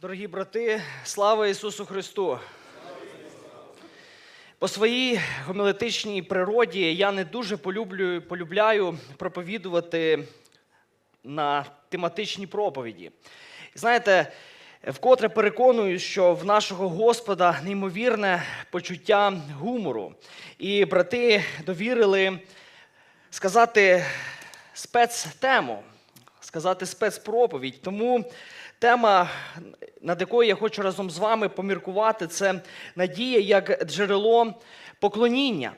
Дорогі брати, слава Ісусу Христу! По своїй гомілетичній природі я не дуже полюблю, полюбляю проповідувати на тематичні проповіді. Знаєте, вкотре переконую, що в нашого Господа неймовірне почуття гумору. І брати довірили сказати спецтему, сказати спецпроповідь. Тому тема, над якою я хочу разом з вами поміркувати, це надія як джерело поклоніння.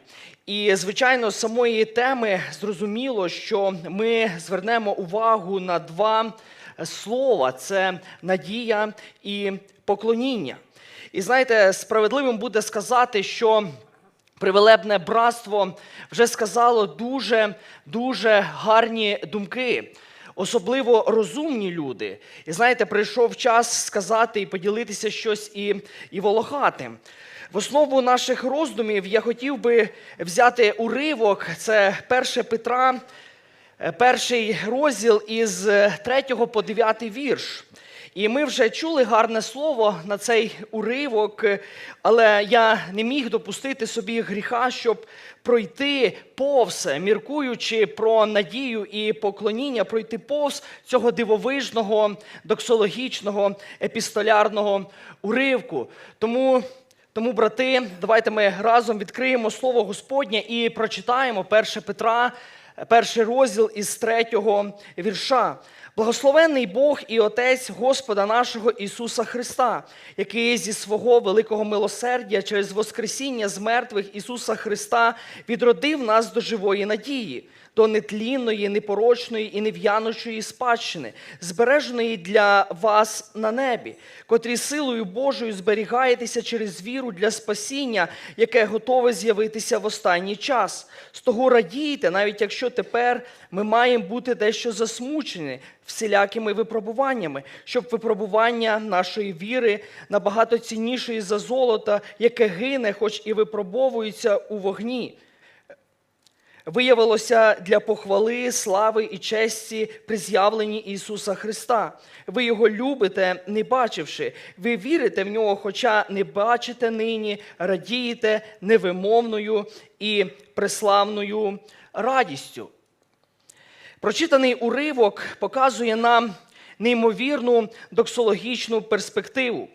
І, звичайно, з самої теми зрозуміло, що ми звернемо увагу на два слова: це надія і поклоніння. І знаєте, справедливим буде сказати, що Привелебне братство вже сказало дуже дуже гарні думки, особливо розумні люди. І знаєте, прийшов час сказати і поділитися щось і, і волохати. В основу наших роздумів я хотів би взяти уривок. Це 1 Петра, е, перший розділ із 3 по 9 вірш. І ми вже чули гарне слово на цей уривок, але я не міг допустити собі гріха, щоб пройти повз, міркуючи про надію і поклоніння, пройти повз цього дивовижного, доксологічного, епістолярного уривку. Тому. Тому, брати, давайте ми разом відкриємо слово Господнє і прочитаємо 1 Петра, перший розділ із третього вірша. Благословенний Бог і Отець Господа нашого Ісуса Христа, який зі свого великого милосердя через Воскресіння з мертвих Ісуса Христа відродив нас до живої надії, до нетлінної, непорочної і нев'яночої спадщини, збереженої для вас на небі, котрі силою Божою зберігаєтеся через віру для спасіння, яке готове з'явитися в останній час. З того радійте, навіть якщо тепер ми маємо бути дещо засмучені всілякими випробуваннями, щоб випробування нашої віри набагато ціннішої за золото, яке гине, хоч і випробовується у вогні. Виявилося для похвали, слави і честі при з'явленні Ісуса Христа. Ви Його любите, не бачивши. Ви вірите в нього, хоча не бачите нині, радієте невимовною і преславною радістю. Прочитаний уривок показує нам неймовірну доксологічну перспективу,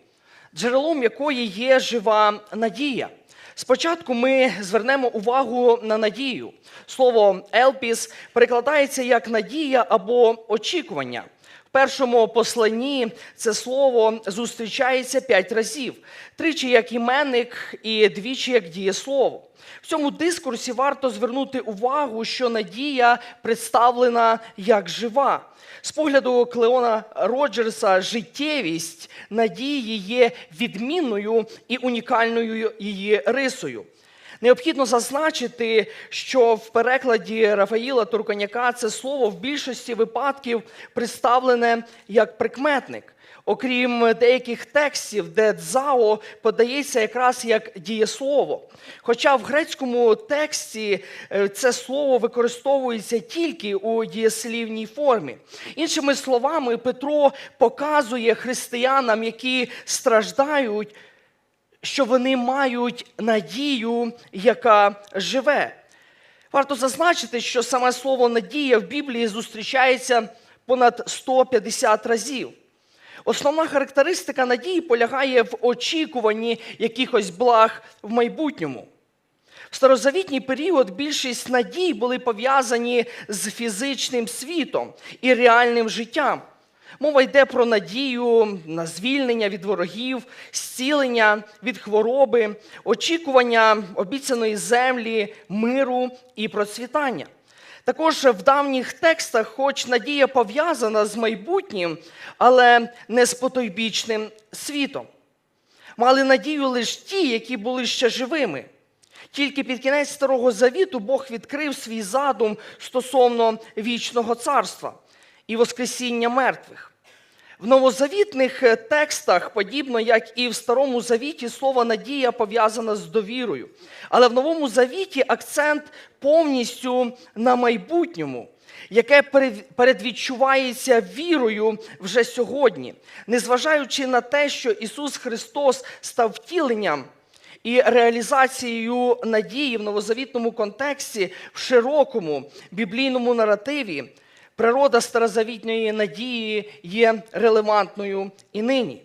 джерелом якої є жива надія. Спочатку ми звернемо увагу на надію. Слово елпіс перекладається як надія або очікування. Першому посланні це слово зустрічається п'ять разів: тричі як іменник і двічі як дієслово. В цьому дискурсі варто звернути увагу, що надія представлена як жива. З погляду Клеона Роджерса, життєвість надії є відмінною і унікальною її рисою. Необхідно зазначити, що в перекладі Рафаїла Турканяка це слово в більшості випадків представлене як прикметник. Окрім деяких текстів, де дзао подається якраз як дієслово. Хоча в грецькому тексті е, це слово використовується тільки у дієслівній формі. Іншими словами, Петро показує християнам, які страждають, що вони мають надію, яка живе. Варто зазначити, що саме слово надія в Біблії зустрічається понад 150 разів. Основна характеристика надії полягає в очікуванні якихось благ в майбутньому. В старозавітній період більшість надій були пов'язані з фізичним світом і реальним життям. Мова йде про надію на звільнення від ворогів, зцілення від хвороби, очікування обіцяної землі, миру і процвітання. Також в давніх текстах, хоч надія пов'язана з майбутнім, але не з потойбічним світом. Мали надію лише ті, які були ще живими. Тільки під кінець Старого Завіту Бог відкрив свій задум стосовно вічного царства і Воскресіння мертвих. В новозавітних е, текстах, подібно як і в Старому Завіті, слово надія пов'язане з довірою. Але в Новому Завіті акцент повністю на майбутньому. яке передвідчувається вірою вже сьогодні, незважаючи на те, що Ісус Христос став втіленням і реалізацією надії в новозавітному контексті, в широкому біблійному наративі, природа старозавітньої надії є релевантною і нині.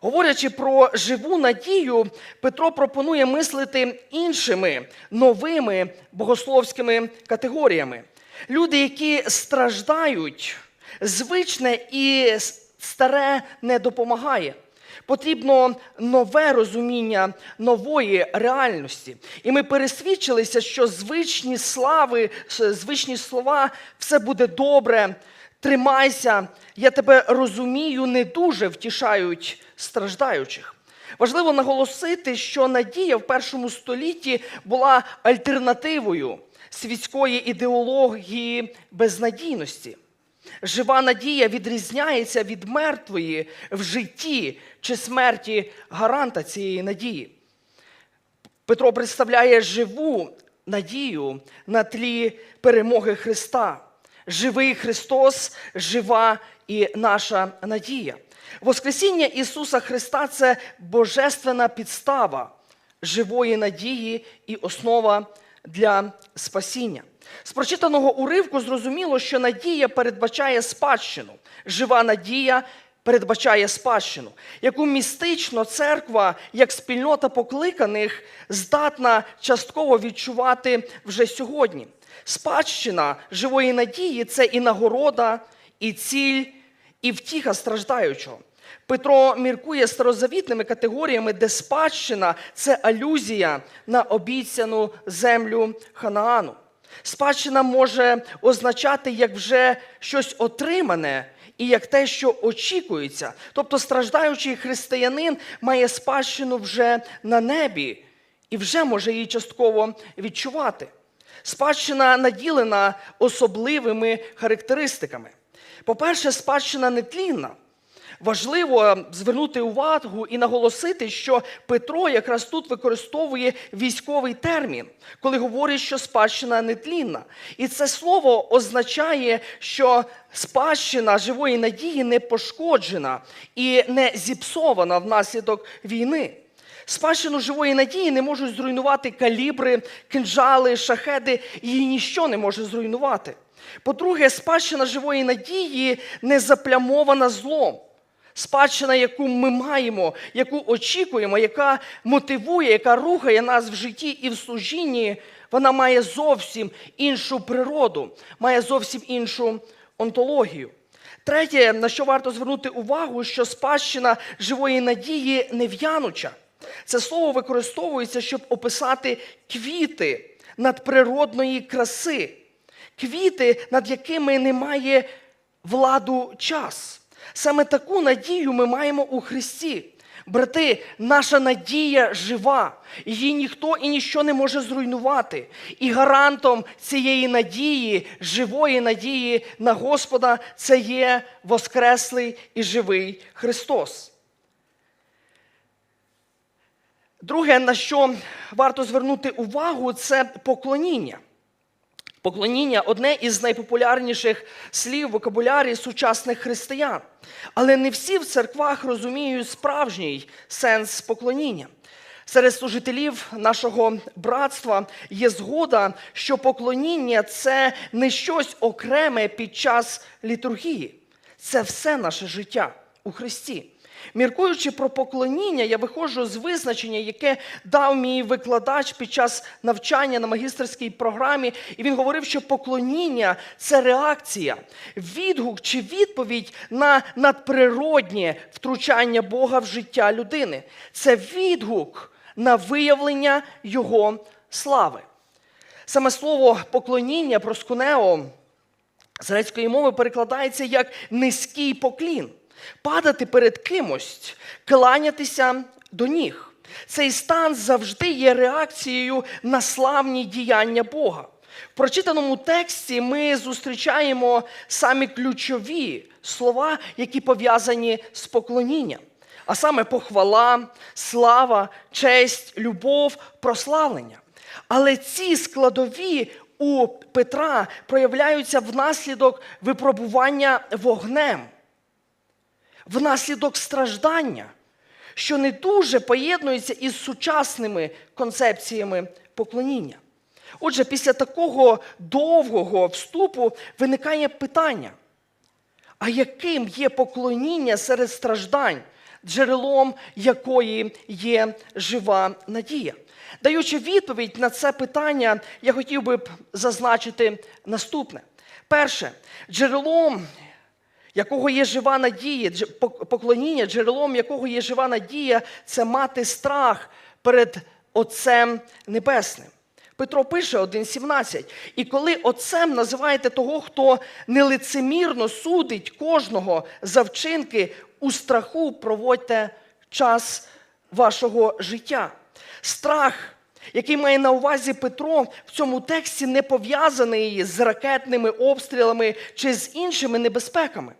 Говорячи про живу надію, Петро пропонує мислити іншими новими богословськими категоріями. Люди, які страждають, звичне і старе не допомагає. Потрібно нове розуміння нової реальності. І ми пересвідчилися, що звичні слави, звичні слова все буде добре, тримайся, я тебе розумію, не дуже втішають страждаючих. Важливо наголосити, що надія в першому столітті була альтернативою світської ідеології безнадійності. Жива надія відрізняється від мертвої в житті чи смерті гаранта цієї надії. Петро представляє живу надію на тлі перемоги Христа. Живий Христос, жива і наша надія. Воскресіння Ісуса Христа це божественна підстава живої надії і основа для спасіння. З прочитаного уривку зрозуміло, що надія передбачає спадщину. Жива надія передбачає спадщину, яку містично церква, як спільнота покликаних, здатна частково відчувати вже сьогодні. Спадщина живої надії це і нагорода, і ціль, і втіха страждаючого. Петро міркує старозавітними категоріями, де спадщина це алюзія на обіцяну землю Ханаану. Спадщина може означати як вже щось отримане і як те, що очікується. Тобто страждаючий християнин має спадщину вже на небі і вже може її частково відчувати. Спадщина наділена особливими характеристиками. По-перше, спадщина нетлінна. Важливо звернути увагу і наголосити, що Петро якраз тут використовує військовий термін, коли говорить, що спадщина нетлінна. І це слово означає, що спадщина живої надії не пошкоджена і не зіпсована внаслідок війни. Спадщину живої надії не можуть зруйнувати калібри, кинджали, шахеди, її ніщо не може зруйнувати. По-друге, спадщина живої надії не заплямована злом. Спадщина, яку ми маємо, яку очікуємо, яка мотивує, яка рухає нас в житті і в служінні, вона має зовсім іншу природу, має зовсім іншу онтологію. Третє, на що варто звернути увагу, що спадщина живої надії не в'януча. Це слово використовується, щоб описати квіти надприродної краси, квіти, над якими немає владу час. Саме таку надію ми маємо у Христі. Брати, наша надія жива, її ніхто і ніщо не може зруйнувати. І гарантом цієї надії, живої надії на Господа, це є Воскреслий і живий Христос. Друге, на що варто звернути увагу, це поклоніння. Поклоніння одне із найпопулярніших слів вокабулярі сучасних християн. Але не всі в церквах розуміють справжній сенс поклоніння. Серед служителів нашого братства є згода, що поклоніння це не щось окреме під час літургії. Це все наше життя у Христі. Міркуючи про поклоніння, я виходжу з визначення, яке дав мій викладач під час навчання на магістерській програмі, і він говорив, що поклоніння це реакція, відгук чи відповідь на надприроднє втручання Бога в життя людини. Це відгук на виявлення Його слави. Саме слово поклоніння проскунео з грецької мови перекладається як низький поклін. Падати перед кимось, кланятися до ніг. Цей стан завжди є реакцією на славні діяння Бога. В прочитаному тексті ми зустрічаємо самі ключові слова, які пов'язані з поклонінням. А саме похвала, слава, честь, любов, прославлення. Але ці складові у Петра проявляються внаслідок випробування вогнем, внаслідок страждання, що не дуже поєднується із сучасними концепціями поклоніння. Отже, після такого довгого вступу виникає питання: а яким є поклоніння серед страждань, джерелом якої є жива надія? Даючи відповідь на це питання, я хотів би зазначити наступне: перше, джерелом якого є жива надія, поклоніння, джерелом якого є жива надія, це мати страх перед Отцем Небесним. Петро пише 1,17. І коли отцем називаєте того, хто нелицемірно судить кожного за вчинки, у страху проводьте час вашого життя. Страх, який має на увазі Петро, в цьому тексті не пов'язаний з ракетними обстрілами чи з іншими небезпеками.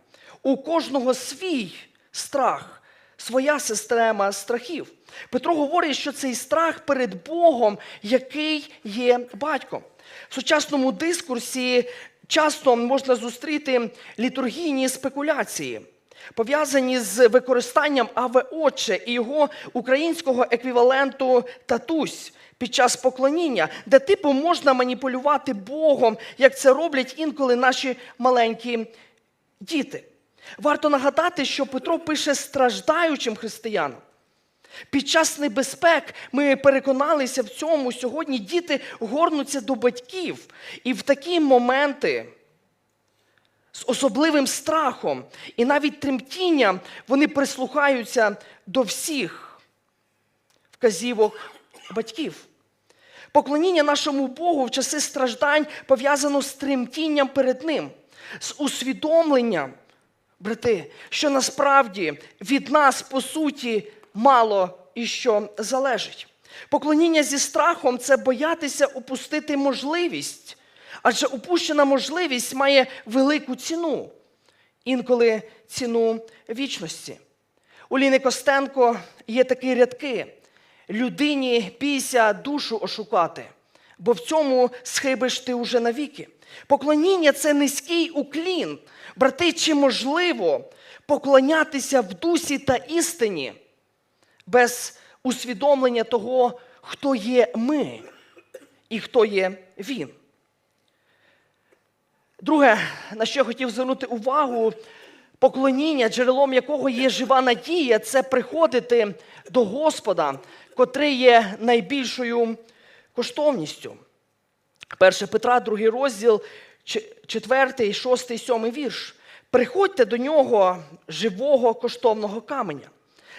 У кожного свій страх, своя система страхів. Петро говорить, що цей страх перед Богом, який є батьком. В сучасному дискурсі часто можна зустріти літургійні спекуляції, пов'язані з використанням Аве Отче і його українського еквіваленту татусь під час поклоніння, де типу можна маніпулювати Богом, як це роблять інколи наші маленькі діти. Варто нагадати, що Петро пише страждаючим християнам. Під час небезпек ми переконалися в цьому. Сьогодні діти горнуться до батьків. І в такі моменти з особливим страхом і навіть тремтінням вони прислухаються до всіх вказівок батьків. Поклоніння нашому Богу в часи страждань пов'язано з тремтінням перед Ним, з усвідомленням, брати, що насправді від нас, по суті, мало і що залежить. Поклоніння зі страхом це боятися упустити можливість, адже упущена можливість має велику ціну, інколи ціну вічності. У Ліни Костенко є такі рядки: людині бійся душу ошукати, бо в цьому схибиш ти уже навіки. Поклоніння це низький уклін. Брати, чи можливо поклонятися в дусі та істині без усвідомлення того, хто є ми і хто є він? Друге, на що я хотів звернути увагу, поклоніння, джерелом якого є жива надія, це приходити до Господа, котрий є найбільшою коштовністю. 1 Петра, 2 розділ, 4, 6, 7 вірш. Приходьте до нього живого коштовного каменя,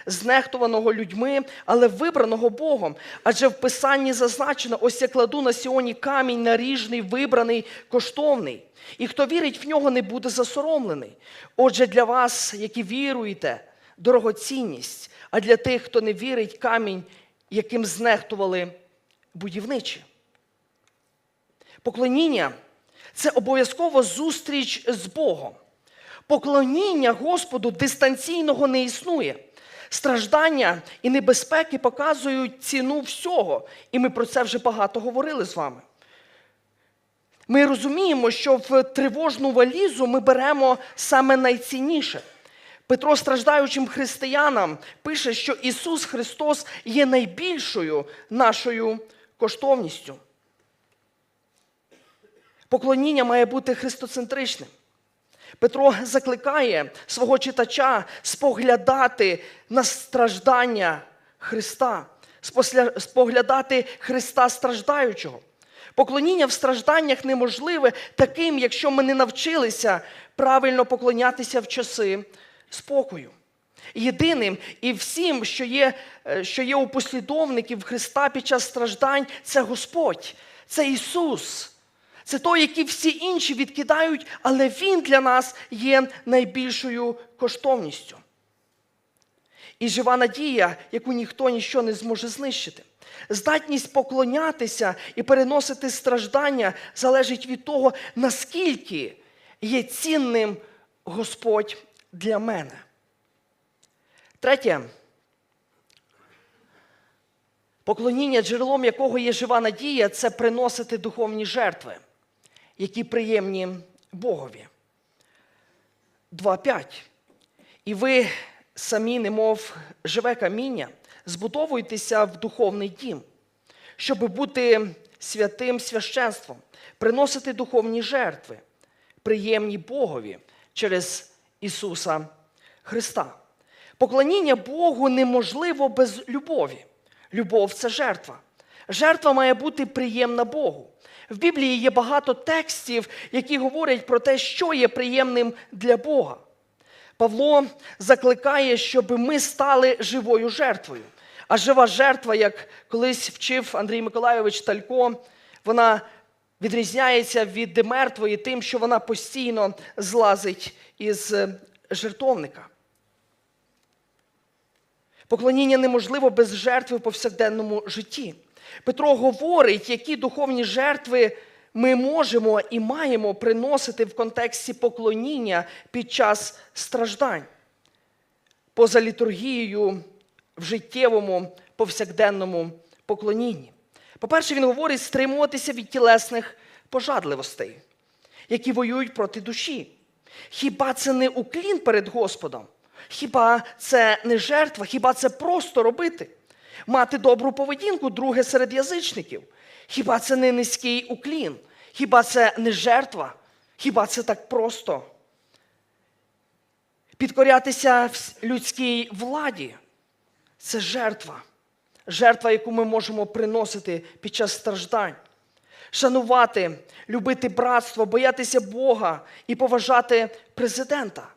знехтуваного людьми, але вибраного Богом. Адже в Писанні зазначено: ось я кладу на Сіоні камінь наріжний, вибраний, коштовний. І хто вірить в нього, не буде засоромлений. Отже, для вас, які віруєте, дорогоцінність, а для тих, хто не вірить, камінь, яким знехтували будівничі. Поклоніння це обов'язково зустріч з Богом. Поклоніння Господу дистанційного не існує. Страждання і небезпеки показують ціну всього, і ми про це вже багато говорили з вами. Ми розуміємо, що в тривожну валізу ми беремо саме найцінніше. Петро, страждаючим християнам, пише, що Ісус Христос є найбільшою нашою коштовністю. Поклоніння має бути христоцентричним. Петро закликає свого читача споглядати на страждання Христа, споглядати Христа страждаючого. Поклоніння в стражданнях неможливе таким, якщо ми не навчилися правильно поклонятися в часи спокою. Єдиним і всім, що є, е, що є у послідовників Христа під час страждань, це Господь, це Ісус. Це той, який всі інші відкидають, але Він для нас є найбільшою коштовністю. І жива надія, яку ніхто ніщо не зможе знищити. Здатність поклонятися і переносити страждання залежить від того, наскільки є цінним Господь для мене. Третє. Поклоніння, джерелом якого є жива надія, це приносити духовні жертви. які приємні Богові. 2.5. І ви самі, немов живе каміння, збудовуєтеся в духовний дім, щоб бути святим священством, приносити духовні жертви, приємні Богові через Ісуса Христа. Поклоніння Богу неможливо без любові. Любов це жертва. Жертва має бути приємна Богу. В Біблії є багато текстів, які говорять про те, що є приємним для Бога. Павло закликає, щоб ми стали живою жертвою. А жива жертва, як колись вчив Андрій Миколайович Талько, вона відрізняється від мертвої тим, що вона постійно злазить із е, жертовника. Поклоніння неможливо без жертви в повсякденному житті. Петро говорить, які духовні жертви ми можемо і маємо приносити в контексті поклоніння під час страждань, поза літургією в життєвому повсякденному поклонінні. По-перше, він говорить стримуватися від тілесних пожадливостей, які воюють проти душі. Хіба це не уклін перед Господом? Хіба це не жертва? Хіба це просто робити? Мати добру поведінку, друге серед язичників. Хіба це не низький уклін? Хіба це не жертва? Хіба це так просто? Підкорятися людській владі це жертва. Жертва, яку ми можемо приносити під час страждань. Шанувати, любити братство, боятися Бога і поважати президента.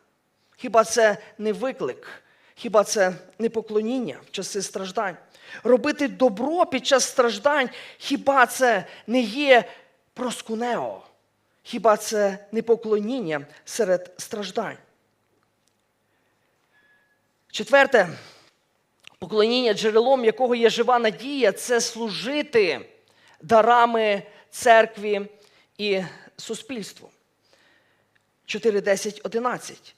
Хіба це не виклик? Хіба це не поклоніння в часи страждань? Робити добро під час страждань, хіба це не є проскунео? Хіба це не поклоніння серед страждань? Четверте, поклоніння, джерелом якого є жива надія, це служити дарами церкві і суспільству. 4, 10, 11.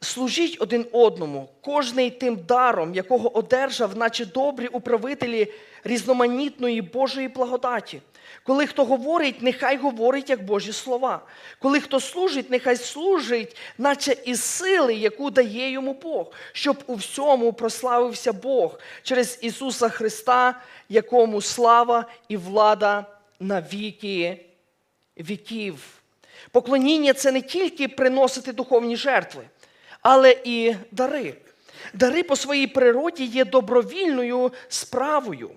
Служіть один одному, кожний тим даром, якого одержав, наче добрі управителі різноманітної Божої благодаті. Коли хто говорить, нехай говорить як Божі слова. Коли хто служить, нехай служить, наче із сили, яку дає йому Бог, щоб у всьому прославився Бог через Ісуса Христа, якому слава і влада на віки віків. Поклоніння це не тільки приносити духовні жертви, але і дари. Дари по своїй природі є добровільною справою.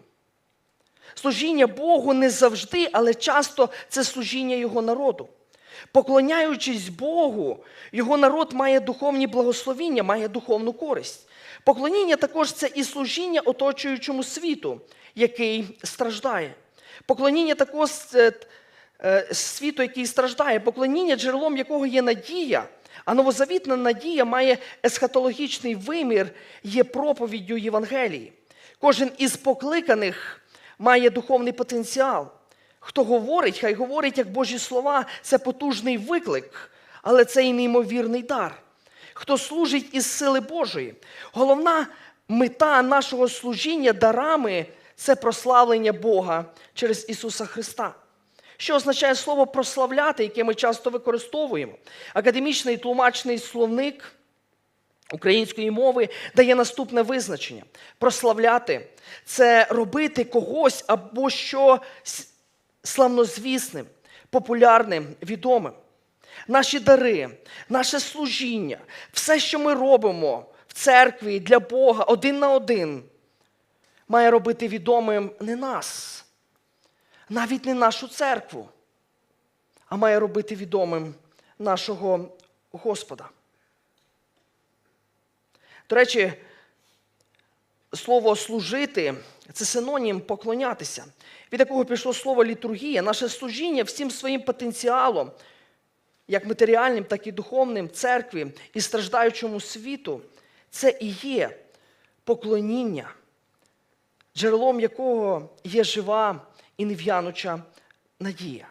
Служіння Богу не завжди, але часто це служіння Його народу. Поклоняючись Богу, його народ має духовні благословіння, має духовну користь. Поклоніння також це і служіння оточуючому світу, який страждає. Поклоніння також е, світу, який страждає, поклоніння, джерелом якого є надія, а новозавітна надія має есхатологічний вимір, є проповіддю Євангелії. Кожен із покликаних має духовний потенціал. Хто говорить, хай говорить як Божі слова, це потужний виклик, але це і неймовірний дар. Хто служить із сили Божої. Головна мета нашого служіння дарами це прославлення Бога через Ісуса Христа. Що означає слово прославляти, яке ми часто використовуємо? Академічний тлумачний словник української мови дає наступне визначення: прославляти це робити когось або що славнозвісним, популярним, відомим. Наші дари, наше служіння, все, що ми робимо в церкві для Бога один на один, має робити відомим не нас, навіть не нашу церкву, а має робити відомим нашого Господа. До речі, слово служити це синонім поклонятися, від якого пішло слово літургія, наше служіння всім своїм потенціалом, як матеріальним, так і духовним церкві і страждаючому світу, це і є поклоніння, джерелом якого є жива і нев'януча надія.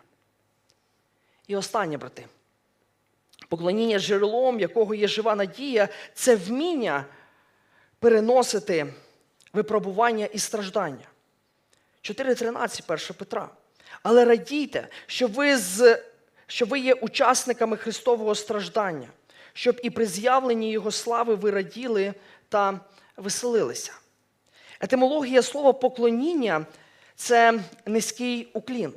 І останнє, брати. Поклоніння джерелом, якого є жива надія, це вміння переносити випробування і страждання. 4.13 1 Петра. Але радійте, що ви з що ви є учасниками Христового страждання, щоб і при з'явленні Його слави ви раділи та веселилися. Етимологія слова поклоніння це низький уклін,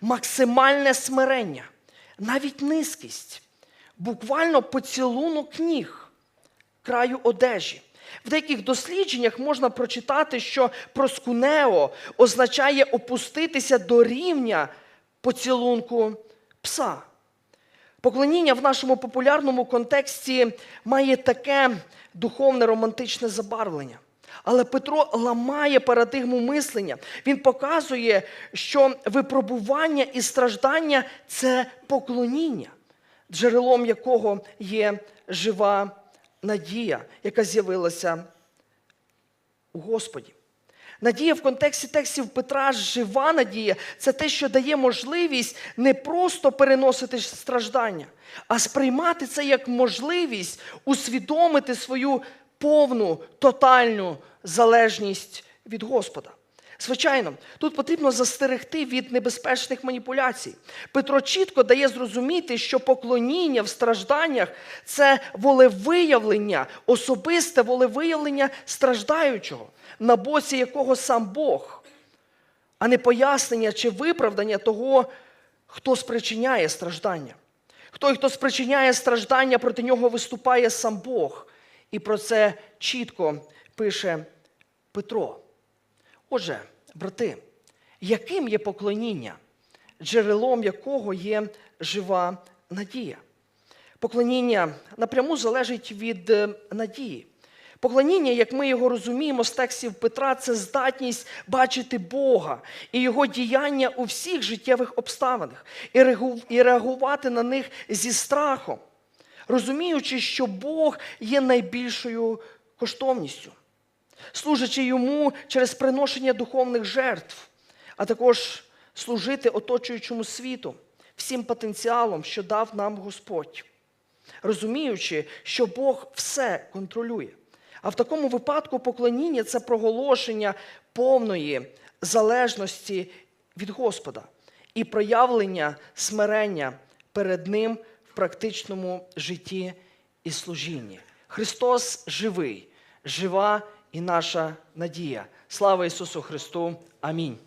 максимальне смирення, навіть низькість, буквально поцілунок ніг, краю одежі. В деяких дослідженнях можна прочитати, що проскунео означає опуститися до рівня поцілунку пса. Поклоніння в нашому популярному контексті має таке духовне романтичне забарвлення. Але Петро ламає парадигму мислення. Він показує, що випробування і страждання це поклоніння, джерелом якого є жива надія, яка з'явилася у Господі. Надія в контексті текстів Петра, жива надія це те, що дає можливість не просто переносити страждання, а сприймати це як можливість усвідомити свою повну тотальну залежність від Господа. Звичайно, тут потрібно застерегти від небезпечних маніпуляцій. Петро чітко дає зрозуміти, що поклоніння в стражданнях це волевиявлення, особисте волевиявлення страждаючого, на боці якого сам Бог, а не пояснення чи виправдання того, хто спричиняє страждання. Той, хто спричиняє страждання, проти нього виступає сам Бог. І про це чітко пише Петро. Отже, брати, яким є поклоніння, джерелом якого є жива надія? Поклоніння напряму залежить від е, надії. Поклоніння, як ми його розуміємо з текстів Петра, це здатність бачити Бога і Його діяння у всіх життєвих обставинах і реагувати на них зі страхом, розуміючи, що Бог є найбільшою коштовністю служачи йому через приношення духовних жертв, а також служити оточуючому світу, всім потенціалом, що дав нам Господь, розуміючи, що Бог все контролює. А в такому випадку поклоніння це проголошення повної залежності від Господа і проявлення смирення перед Ним практичному житті і служінні. Христос живий, жива і наша надія. Слава Ісусу Христу! Амінь.